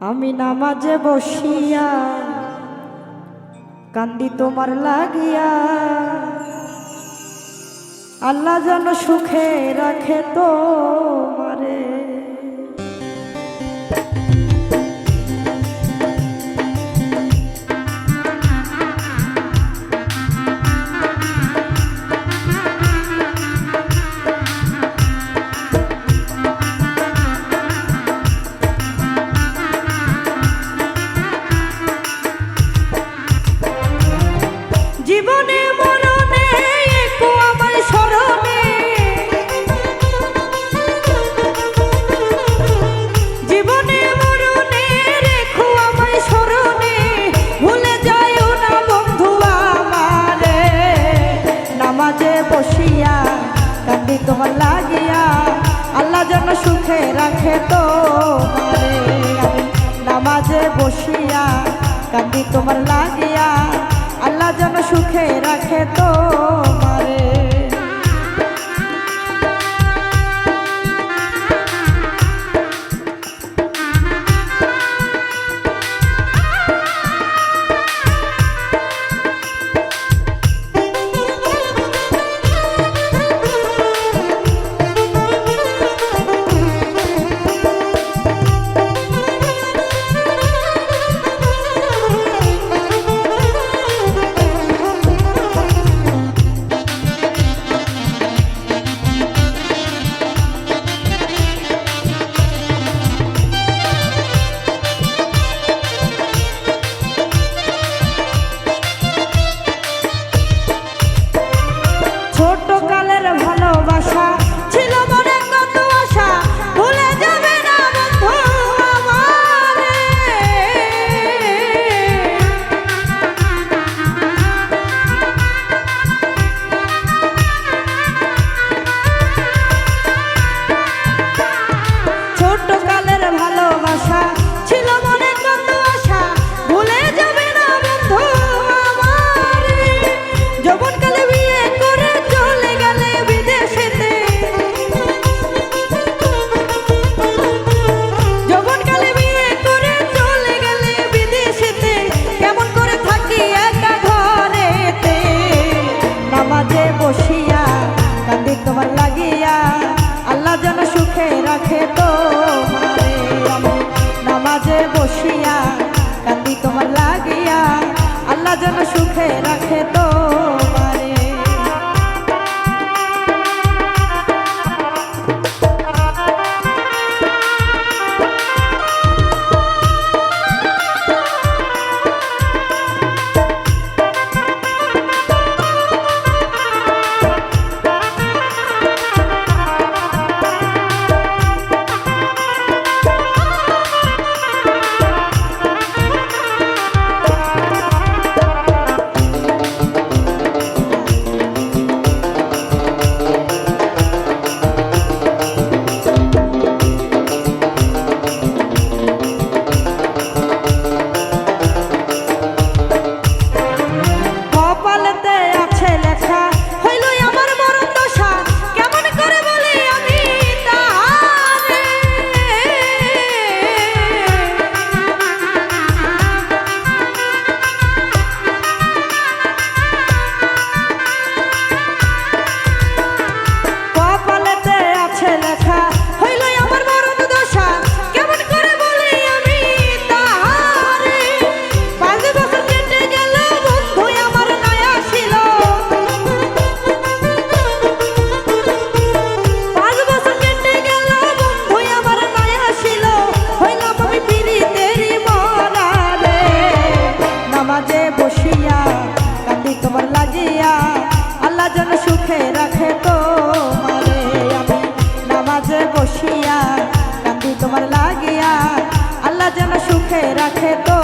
আমি নামাজে বসিয়া কান্দি তোমার লাগিয়া। আল্লাহ যেন সুখে রাখে তো। সুখে রাখে তো নামাজে বসিয়া কান্দি তোমার লাগিয়া। আল্লাহ যেন সুখে রাখে তো রাখে রাখে তোমারে আমি। নামাজে বসিয়া কান্দি তোমার লাগিয়া। আল্লাহ যেন সুখে রাখে তো